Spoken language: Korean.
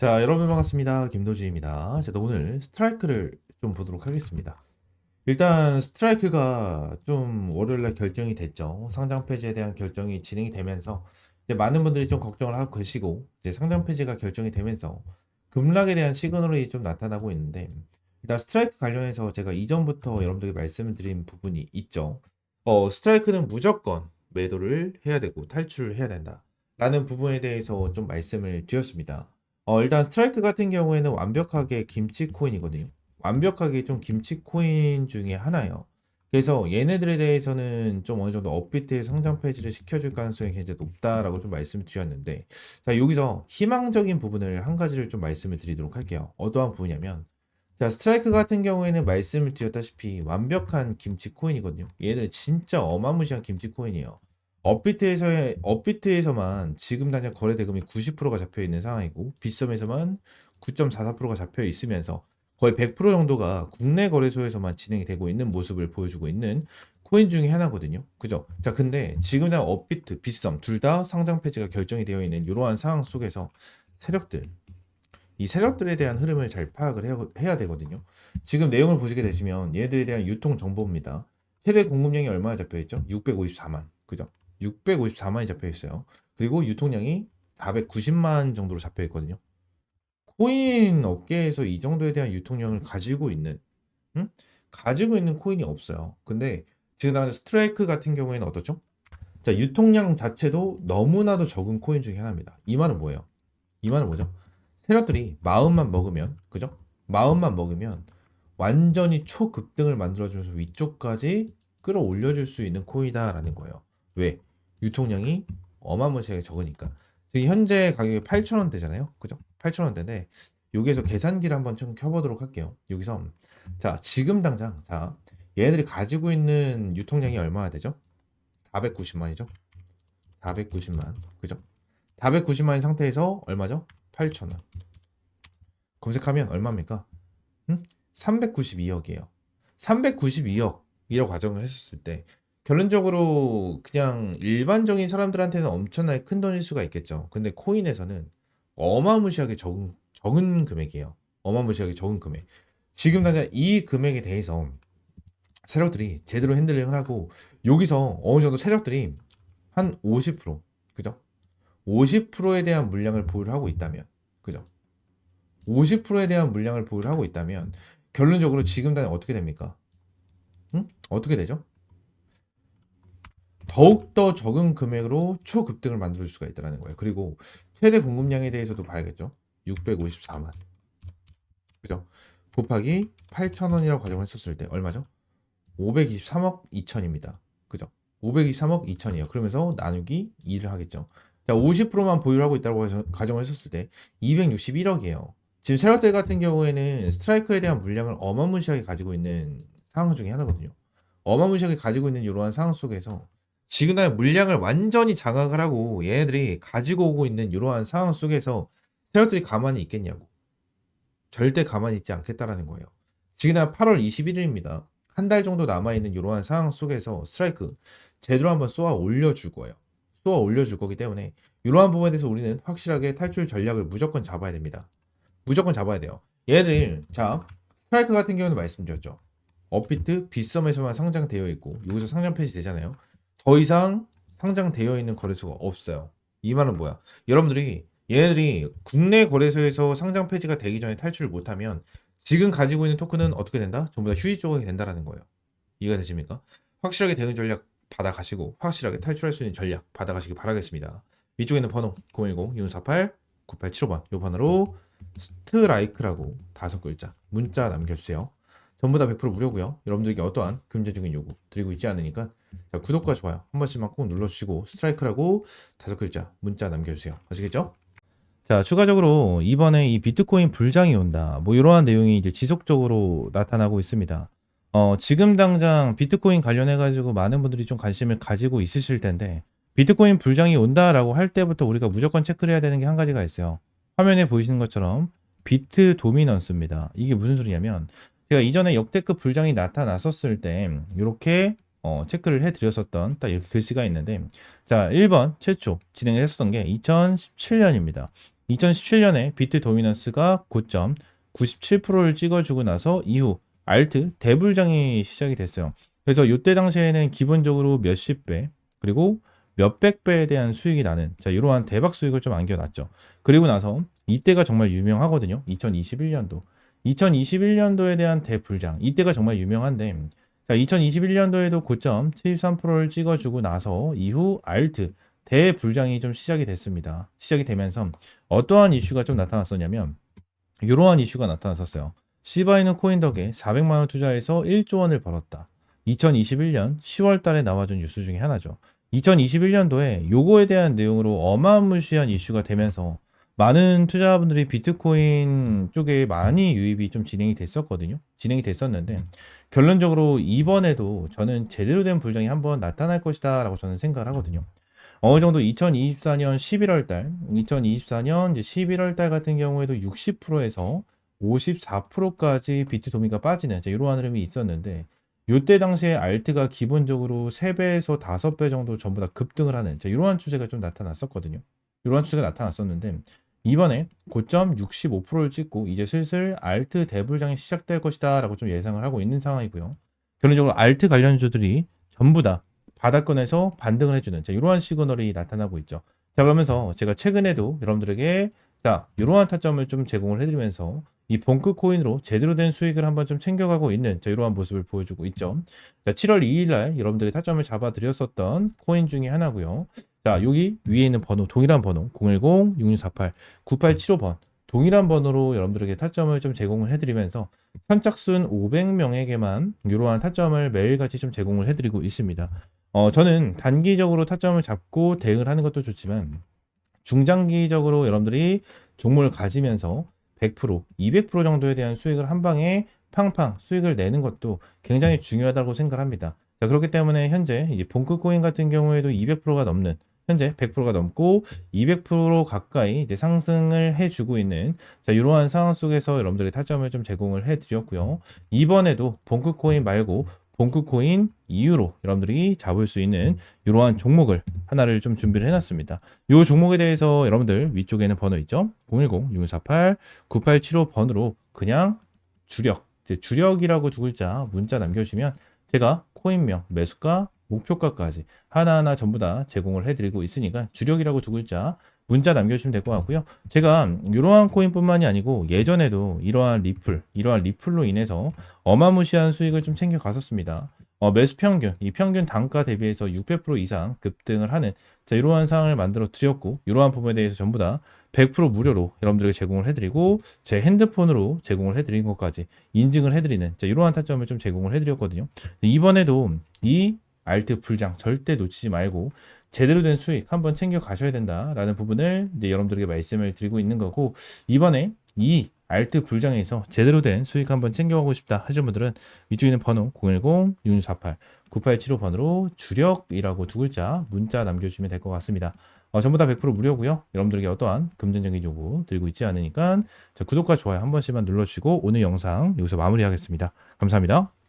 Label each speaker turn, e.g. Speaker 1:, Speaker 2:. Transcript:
Speaker 1: 자, 여러분 반갑습니다. 김도지입니다. 자, 오늘 스트라이크를 좀 보도록 하겠습니다. 일단 스트라이크가 좀 월요일날 결정이 됐죠. 상장 폐지에 대한 결정이 진행이 되면서 이제 많은 분들이 좀 걱정을 하고 계시고 이제 상장 폐지가 결정이 되면서 급락에 대한 시그널이 좀 나타나고 있는데 일단 스트라이크 관련해서 제가 이전부터 여러분들에게 말씀을 드린 부분이 있죠. 어, 스트라이크는 무조건 매도를 해야 되고 탈출을 해야 된다. 라는 부분에 대해서 좀 말씀을 드렸습니다. 어, 일단 스트라이크 같은 경우에는 완벽하게 김치 코인이거든요. 완벽하게 좀 김치 코인 중에 하나예요. 그래서 얘네들에 대해서는 좀 어느 정도 업비트의 성장 페이지를 시켜줄 가능성이 굉장히 높다라고 좀 말씀을 드렸는데, 자, 여기서 희망적인 부분을 한 가지를 좀 말씀을 드리도록 할게요. 어떠한 부분이냐면, 자, 스트라이크 같은 경우에는 말씀을 드렸다시피 완벽한 김치 코인이거든요. 얘들 진짜 어마무시한 김치 코인이에요. 업비트에서의 업비트에서만 지금 당장 거래 대금이 90%가 잡혀 있는 상황이고 빗썸에서만 9.44%가 잡혀 있으면서 거의 100% 정도가 국내 거래소에서만 진행이 되고 있는 모습을 보여주고 있는 코인 중에 하나거든요. 그죠? 자, 근데 지금 당장 업비트, 빗썸 둘 다 상장 폐지가 결정이 되어 있는 이러한 상황 속에서 세력들 이 세력들에 대한 흐름을 잘 파악을 해야, 되거든요. 지금 내용을 보시게 되시면 얘들에 대한 유통 정보입니다. 최대 공급량이 얼마나 잡혀 있죠? 654만. 그죠? 654만이 잡혀 있어요. 그리고 유통량이 490만 정도로 잡혀 있거든요. 코인 업계에서 이 정도에 대한 유통량을 가지고 있는, 응? 가지고 있는 코인이 없어요. 근데 지금 당장 스트라이크 같은 경우에는 어떻죠? 자, 유통량 자체도 너무나도 적은 코인 중에 하나입니다. 이 말은 뭐예요? 이 말은 뭐죠? 세력들이 마음만 먹으면, 그죠? 마음만 먹으면 완전히 초급등을 만들어주면서 위쪽까지 끌어올려줄 수 있는 코인이다라는 거예요. 왜? 유통량이 어마무시하게 적으니까. 지금 현재 가격이 8,000원대잖아요. 그죠? 8,000원대인데 여기에서 계산기를 한번 좀 켜보도록 할게요. 여기서 자 지금 당장 자 얘네들이 가지고 있는 유통량이 얼마나 되죠? 490만이죠. 490만 그죠? 490만인 상태에서 얼마죠? 8,000원. 검색하면 얼마입니까? 응? 392억이에요. 392억이라고 가정을 했었을 때 결론적으로 그냥 일반적인 사람들한테는 엄청나게 큰 돈일 수가 있겠죠. 근데 코인에서는 어마무시하게 적은, 적은 금액이에요. 어마무시하게 적은 금액. 지금 당장 이 금액에 대해서 세력들이 제대로 핸들링을 하고 여기서 어느 정도 세력들이 한 50% 그죠? 50%에 대한 물량을 보유를 하고 있다면 그죠? 50%에 대한 물량을 보유를 하고 있다면 결론적으로 지금 당장 어떻게 됩니까? 응? 어떻게 되죠? 더욱더 적은 금액으로 초급등을 만들어줄 수가 있다는 거예요. 그리고 최대 공급량에 대해서도 봐야겠죠. 654만. 그죠? 곱하기 8,000원이라고 가정을 했었을 때 얼마죠? 523억 2천입니다. 그죠? 523억 2천이에요. 그러면서 나누기 2를 하겠죠. 자, 50%만 보유를 하고 있다고 가정을 했었을 때 261억이에요. 지금 세력들 같은 경우에는 스트라이크에 대한 물량을 어마무시하게 가지고 있는 상황 중에 하나거든요. 어마무시하게 가지고 있는 이러한 상황 속에서 지금 의 물량을 완전히 장악을 하고 얘네들이 가지고 오고 있는 이러한 상황 속에서 세력들이 가만히 있겠냐고. 절대 가만히 있지 않겠다라는 거예요. 날 8월 21일입니다. 한 달 정도 남아있는 이러한 상황 속에서 스트라이크 제대로 한번 쏘아 올려줄 거예요. 쏘아 올려줄 거기 때문에 이러한 부분에 대해서 우리는 확실하게 탈출 전략을 무조건 잡아야 됩니다. 무조건 잡아야 돼요. 얘들 자 스트라이크 같은 경우는 말씀드렸죠. 업비트 빗썸에서만 상장되어 있고 여기서 상장 폐지 되잖아요. 더 이상 상장되어 있는 거래소가 없어요. 이 말은 뭐야? 여러분들이 얘네들이 국내 거래소에서 상장 폐지가 되기 전에 탈출을 못하면 지금 가지고 있는 토큰은 어떻게 된다? 전부 다 휴지 조각이 된다라는 거예요. 이해가 되십니까? 확실하게 대응 전략 받아가시고 확실하게 탈출할 수 있는 전략 받아가시기 바라겠습니다. 위쪽에 있는 번호 010-2648-9875번 이 번호로 스트라이크라고 다섯 글자 문자 남겨주세요. 전부 다 100% 무료고요. 여러분들에게 어떠한 금전적인 요구 드리고 있지 않으니까 자, 구독과 좋아요 한 번씩만 꼭 눌러주시고 스트라이크라고 다섯 글자 문자 남겨주세요. 아시겠죠? 자, 추가적으로 이번에 이 비트코인 불장이 온다. 뭐 이러한 내용이 이제 지속적으로 나타나고 있습니다. 어, 지금 당장 비트코인 관련해 가지고 많은 분들이 좀 관심을 가지고 있으실 텐데 비트코인 불장이 온다라고 할 때부터 우리가 무조건 체크를 해야 되는 게 한 가지가 있어요. 화면에 보이시는 것처럼 비트 도미넌스입니다. 이게 무슨 소리냐면 제가 이전에 역대급 불장이 나타났었을 때 이렇게 어, 체크를 해드렸었던 딱 이렇게 글씨가 있는데 자 1번 최초 진행을 했었던 게 2017년입니다. 2017년에 비트 도미넌스가 고점 97%를 찍어주고 나서 이후 알트 대불장이 시작이 됐어요. 그래서 이때 당시에는 기본적으로 몇십 배 그리고 몇백 배에 대한 수익이 나는 자 이러한 대박 수익을 좀 안겨놨죠. 그리고 나서 이때가 정말 유명하거든요. 2021년도 2021년도에 대한 대불장 이때가 정말 유명한데 자 2021년도에도 고점 73%를 찍어주고 나서 이후 알트 대불장이 좀 시작이 됐습니다. 시작이 되면서 어떠한 이슈가 좀 나타났었냐면 이러한 이슈가 나타났었어요. 시바이는 코인 덕에 400만 원 투자해서 1조 원을 벌었다. 2021년 10월 달에 나와준 뉴스 중에 하나죠. 2021년도에 요거에 대한 내용으로 어마무시한 이슈가 되면서 많은 투자자분들이 비트코인 쪽에 많이 유입이 좀 진행이 됐었거든요. 진행이 됐었는데 결론적으로 이번에도 저는 제대로 된 불장이 한번 나타날 것이다 라고 저는 생각을 하거든요. 어느 정도 2024년 11월 달, 2024년 이제 11월 달 같은 경우에도 60%에서 54%까지 비트 도미가 빠지는 자, 이러한 흐름이 있었는데 요때 당시에 알트가 기본적으로 3배에서 5배 정도 전부 다 급등을 하는 자, 이러한 추세가 좀 나타났었거든요. 이러한 추세가 나타났었는데 이번에 고점 65%를 찍고 이제 슬슬 알트 대불장이 시작될 것이다 라고 좀 예상을 하고 있는 상황이고요. 결론적으로 알트 관련주들이 전부 다 바닥권에서 반등을 해주는 자, 이러한 시그널이 나타나고 있죠. 자 그러면서 제가 최근에도 여러분들에게 자 이러한 타점을 좀 제공을 해드리면서 이 본크 코인으로 제대로 된 수익을 한번 좀 챙겨가고 있는 자, 이러한 모습을 보여주고 있죠. 자, 7월 2일 날 여러분들이 타점을 잡아드렸었던 코인 중에 하나고요. 자 여기 위에 있는 번호 동일한 번호 010-6648-9875번 동일한 번호로 여러분들에게 타점을 좀 제공을 해드리면서 선착순 500명에게만 이러한 타점을 매일같이 좀 제공을 해드리고 있습니다. 어, 저는 단기적으로 타점을 잡고 대응을 하는 것도 좋지만 중장기적으로 여러분들이 종목을 가지면서 100%, 200% 정도에 대한 수익을 한 방에 팡팡 수익을 내는 것도 굉장히 중요하다고 생각합니다. 자, 그렇기 때문에 현재 이제 본크 코인 같은 경우에도 200%가 넘는 현재 100%가 넘고 200% 가까이 이제 상승을 해주고 있는 자 이러한 상황 속에서 여러분들의 타점을 좀 제공을 해드렸고요. 이번에도 본크 코인 말고 본크 코인 이후로 여러분들이 잡을 수 있는 이러한 종목을 하나를 좀 준비를 해놨습니다. 이 종목에 대해서 여러분들 위쪽에는 번호 있죠? 010-6148-9875번으로 그냥 주력, 주력이라고 두 글자 문자 남겨주시면 제가 코인명, 매수가, 목표가까지 하나하나 전부 다 제공을 해드리고 있으니까 주력이라고 두 글자 문자 남겨주시면 될 것 같고요. 제가 이러한 코인뿐만이 아니고 예전에도 이러한 리플, 이러한 리플로 인해서 어마무시한 수익을 좀 챙겨 갔었습니다. 어, 매수 평균, 이 평균 단가 대비해서 600% 이상 급등을 하는 자, 이러한 상황을 만들어 드렸고 이러한 부분에 대해서 전부 다 100% 무료로 여러분들에게 제공을 해드리고 제 핸드폰으로 제공을 해드린 것까지 인증을 해드리는 자, 이러한 타점을 좀 제공을 해드렸거든요. 이번에도 이 알트 불장 절대 놓치지 말고 제대로 된 수익 한번 챙겨 가셔야 된다라는 부분을 이제 여러분들에게 말씀을 드리고 있는 거고 이번에 이 알트 불장에서 제대로 된 수익 한번 챙겨가고 싶다 하시는 분들은 위쪽에 있는 번호 010-6648-9875번으로 주력이라고 두 글자 문자 남겨주시면 될 것 같습니다. 어, 전부 다 100% 무료고요. 여러분들에게 어떠한 금전적인 요구 드리고 있지 않으니까 구독과 좋아요 한 번씩만 눌러주시고 오늘 영상 여기서 마무리하겠습니다. 감사합니다.